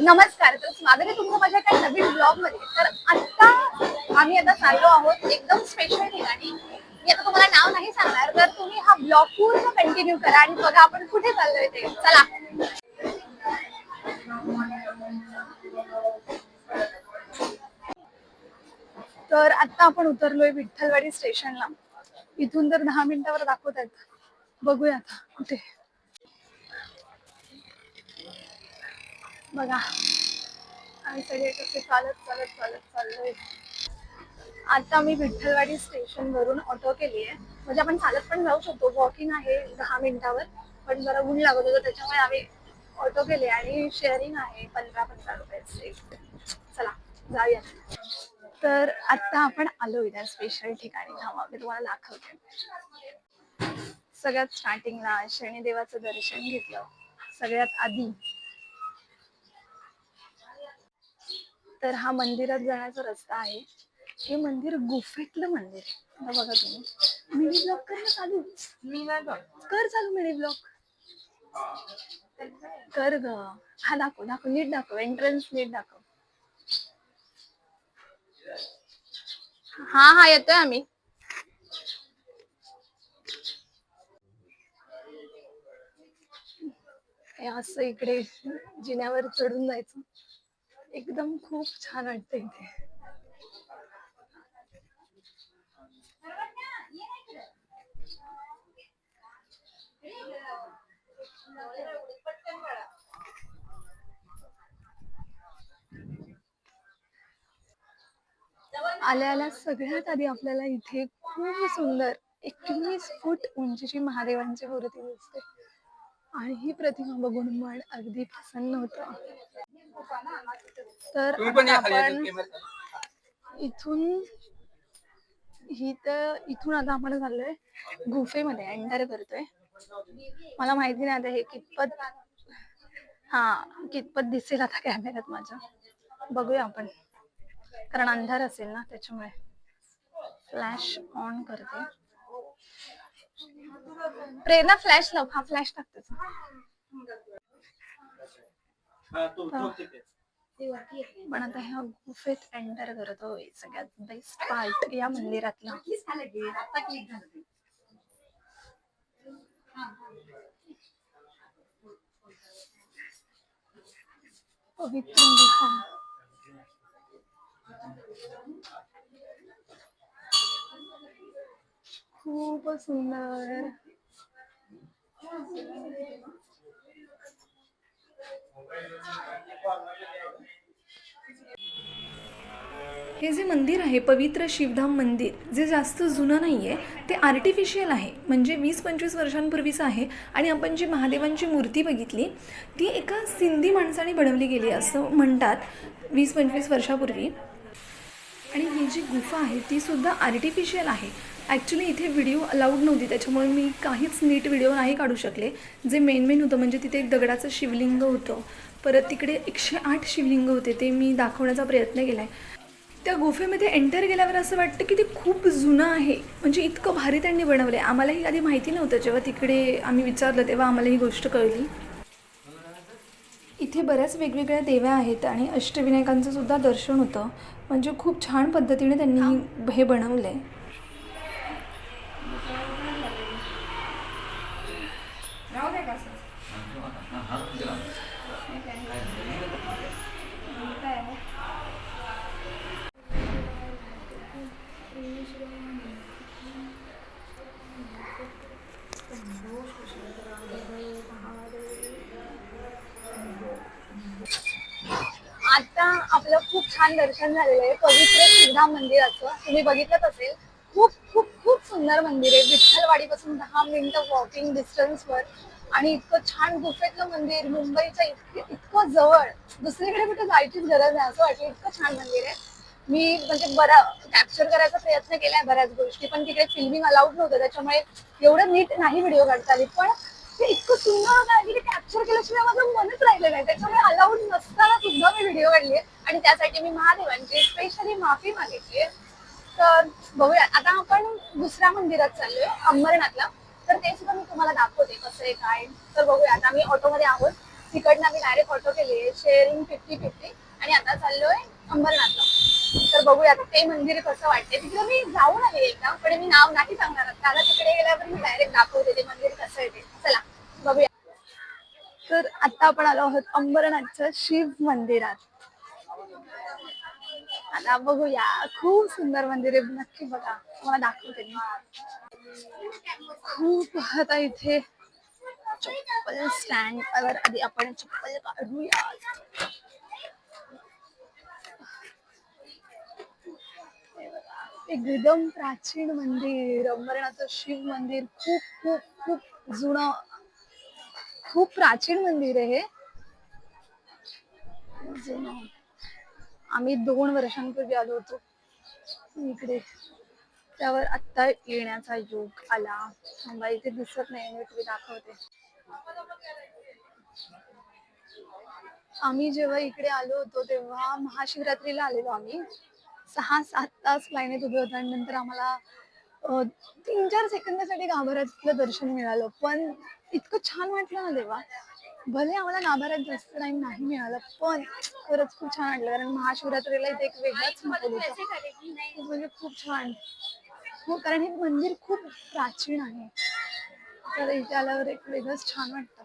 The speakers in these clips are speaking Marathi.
नमस्कार तर स्वागत आहे तुमचं माझ्या काही नवीन ब्लॉगमध्ये तर आता आम्ही आता चाललो आहोत एकदम स्पेशल ठिकाणी. मी आता तुम्हाला नाव नाही सांगणार तर तुम्ही हा ब्लॉग पूर्ण कंटिन्यू करा आणि बघा आपण कुठे चाललोय ते. चला. तर आता आपण उतरलोय विठ्ठलवाडी स्टेशनला इथून तर दहा मिनिटावर दाखवत आहेत बघूया आता कुठे. बघा. आम्ही सगळे कसे चालत चालत चालत चाललोय. आता मी विठ्ठलवाडी स्टेशन वरून ऑटो केली आहे म्हणजे आपण चालत पण जाऊ शकतो. वॉकिंग आहे दहा मिनिटावर. पण जरा ऊन लागत होतं त्याच्यामुळे आम्ही ऑटो केले आणि शेअरिंग आहे पंधरा पंधरा रुपयाचे चला जाऊया. तर आता आपण आलो इथे स्पेशल ठिकाणी. थांबा मी तुम्हाला दाखवते. सगळ्यात स्टार्टिंगला शनिदेवाचं दर्शन घेतलं. सगळ्यात आधी तर हा मंदिरात जाण्याचा रस्ता आहे. हे मंदिर गुफेतलं मंदिर आहे. आता बघा तुम्ही. मिनी ब्लॉक कर ना चालू मी नाही. कर चालू मिनी ब्लॉक कर ग. हा दाखव दाखव नीट दाखव. एंट्रन्स नीट दाखव. हा हा येतोय आम्ही. हे असं इकडे जिन्यावर चढून जायचं. एकदम खूप छान वाटतं इथे. आल्या आल्या सगळ्यात आधी आपल्याला इथे खूप सुंदर एकवीस फूट उंचीची महादेवांची मूर्ती दिसते. आणि ही प्रतिमा बघून मन अगदी प्रसन्न होत. तर तुम्ही पण आता या खाली आपण येतात. इथून ही तर इथून आता आपण चाललोय गुफेमध्ये एंटर करतोय. मला माहिती नाही आता हे कितपत हा कितपत दिसेल आता कॅमेऱ्यात माझ्या बघूया आपण. कारण अंधार असेल ना त्याच्यामुळे. फ्लॅश ऑन करते. प्रेरणा फ्लॅश लाव. हा फ्लॅश टाकते. हा, तो- तो तिथे. पण आता ह्या गुफेत एंटर करतोय सगळ्यात बेस्ट पार्ट या मंदिरातला. पवित्र गुहा खूप सुंदर. हे जे मंदिर आहे पवित्र शिवधाम मंदिर जे जास्त जुनं नाही आहे ते आर्टिफिशियल आहे. म्हणजे वीस पंचवीस वर्षांपूर्वीचं आहे आणि आपण जी महादेवांची मूर्ती बघितली ती एका सिंधी माणसाने बनवली गेली असं म्हणतात वीस पंचवीस वर्षापूर्वी. आणि ही जी गुफा आहे ती सुद्धा आर्टिफिशियल आहे. ॲक्च्युली इथे व्हिडिओ अलाउड नव्हती. त्याच्यामुळे मी काहीच नीट व्हिडिओ नाही काढू शकले. जे मेन मेन होतं म्हणजे तिथे एक दगडाचं शिवलिंग होतं. परत तिकडे एकशे आठ शिवलिंग होते ते मी दाखवण्याचा प्रयत्न केला आहे त्या गुफेमध्ये एंटर गेल्यावर असं वाटतं की ते खूप जुनं आहे. म्हणजे इतकं भारी त्यांनी बनवलं आहे आम्हालाही आधी माहिती नव्हतं. जेव्हा तिकडे आम्ही विचारलं तेव्हा आम्हाला ही गोष्ट कळली. इथे बऱ्याच वेगवेगळ्या देव्या आहेत आणि अष्टविनायकांचं सुद्धा दर्शन होतं. म्हणजे खूप छान पद्धतीने त्यांनी हे. बनवलं आहे आता आपलं खूप छान दर्शन झालेलं आहे. पवित्र सिद्धा मंदिराचं. तुम्ही बघितलंच असेल. खूप खूप खूप सुंदर मंदिर आहे. विठ्ठलवाडीपासून दहा मिनिटं वॉकिंग डिस्टन्सवर आणि इतकं छान गुफेतलं मंदिर मुंबईच्या इतकं इतकं जवळ. दुसरीकडे कुठे जायचीच गरज नाही. असं वाटलं इतकं छान मंदिर आहे. मी म्हणजे बरा कॅप्चर करायचा प्रयत्न केलाय बऱ्याच गोष्टी पण तिकडे फिल्मिंग अलाउड नव्हतं त्याच्यामुळे एवढं नीट नाही व्हिडिओ काढता आली पण ते इतकं सुंदर होतं की ते कॅप्चर केल्याशिवाय माझं मनच राहिलं नाही त्याच्यामुळे अलाउड नसताना सुद्धा मी व्हिडिओ काढले आणि त्यासाठी मी महादेवांची स्पेशली माफी मागितली तर बघूया आता आपण दुसऱ्या मंदिरात चाललोय अंबरनाथला. तर ते सुद्धा मी तुम्हाला दाखवते कसं आहे काय तर बघूया आता आम्ही ऑटोमध्ये आहोत. तिकडनं आम्ही डायरेक्ट ऑटो केली शेअरिंग फिफ्टी फिफ्टी आणि आता चाललोय अंबरनाथला. तर बघूया ते मंदिर कसं वाटते तिकडे मी जाऊन आले एकदा पण मी नाव नाही सांगणार त्याला तिकडे गेल्यावर मी डायरेक्ट दाखवते ते मंदिर कसं आहे ते. चला बघूया. तर आता आपण आलो आहोत अंबरनाथच्या शिव मंदिरात. आता बघूया. खूप सुंदर मंदिर आहे. नक्की बघा. मला दाखवते मी. खूप आता इथे चप्पल स्टँड आधी आपण चप्पल काढूया. एकदम प्राचीन मंदिर अंबरनाथचं शिव मंदिर खूप खूप खूप जुनं खूप प्राचीन मंदिर आहे. हे जुनं. आम्ही दोन वर्षांपूर्वी आलो होतो. इकडे. त्यावर आत्ता येण्याचा योग आला. थांबा इथे दिसत नाही मी तुम्ही दाखवते. आम्ही जेव्हा इकडे आलो होतो तेव्हा महाशिवरात्रीला आलेलो आम्ही. सहा सात तास लाईनीत उभे होतो आणि नंतर आम्हाला तीन चार सेकंदासाठी गाभाऱ्यातलं दर्शन मिळालं. पण इतकं छान वाटलं ना देवा. भले आम्हाला गाभाऱ्यात जास्त टाइम नाही मिळालं पण खरंच खूप छान वाटलं. कारण महाशिवरात्रीला इथे एक वेगळाच म्हणजे खूप छान. हो कारण हे मंदिर खूप प्राचीन आहे. तर इथे आल्यावर एक वेगळंच छान वाटतं.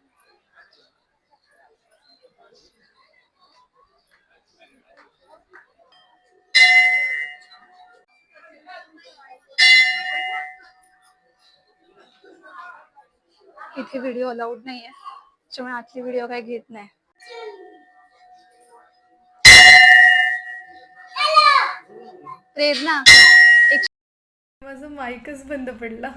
इथे व्हिडिओ अलाउड नाहीये. त्याच्यामुळे आतली व्हिडिओ काही घेत नाही. प्रेरणा एक माईकच बंद पडला.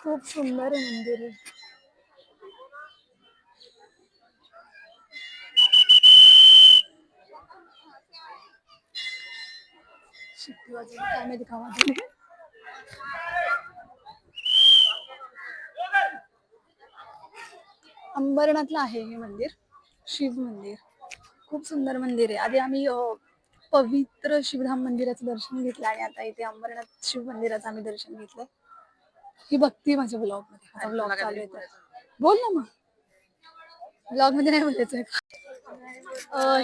खूप सुंदर मंदिर आहे. काय माहिती का अंबरनाथला आहे हे मंदिर शिव मंदिर. खूप सुंदर मंदिर आहे. आधी आम्ही पवित्र शिवधाम मंदिराचं दर्शन घेतलं आणि आता इथे अंबरनाथ शिव मंदिराचं आम्ही दर्शन घेतलं ही बघती माझ्या ब्लॉगमध्ये. आता ब्लॉग चालू आहे तर. बोल ना मग. ब्लॉगमध्ये नाही बोलायचंय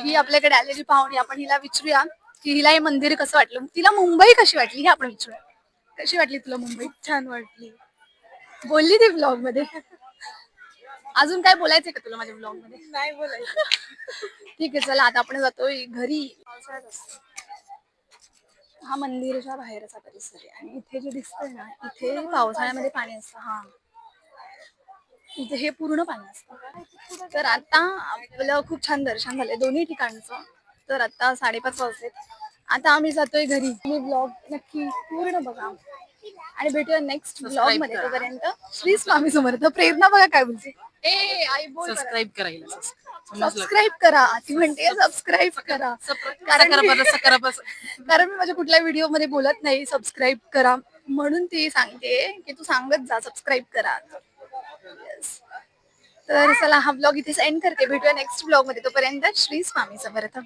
ही आपल्याकडे आलेली पाहुणी आपण हिला विचारूया की हिला हे मंदिर कसं वाटलं? तिला मुंबई कशी वाटली हे आपण विचारूया. कशी वाटली तुला मुंबई? छान वाटली. बोलली ती ब्लॉगमध्ये. अजून काय बोलायचंय का तुला माझ्या ब्लॉगमध्ये? नाही बोलायचं. ठीक आहे चला आता आपण जातोय घरी. हा मंदिराच्या बाहेरचा परिसर आहे. आणि इथे जे दिसतंय ना इथे पावसाळ्यामध्ये पाणी असतं हा. इथे हे पूर्ण पाणी असतं. तर आता आपलं खूप छान दर्शन झालंय दोन्ही ठिकाणचं. तर आता साडेपाच वाजलेत. आता आम्ही जातोय घरी. तुम्ही ब्लॉग नक्की पूर्ण बघा. आणि भेटूया नेक्स्ट ब्लॉगमध्ये तोपर्यंत श्री स्वामी समर्थ प्रेरणा बघा काय बोलते. ए आई बोल. सबस्क्राईब करायला. सबस्क्राईब करा. ती म्हणते सबस्क्राईब करा. कारण कारण मी माझ्या कुठल्या व्हिडिओमध्ये बोलत नाही सबस्क्राईब करा. म्हणून ती सांगते की तू सांगत जा सबस्क्राईब करा. तर चला हा ब्लॉग इथे एंड करते. भेटूया नेक्स्ट ब्लॉगमध्ये. तोपर्यंत श्री स्वामी समर्थ.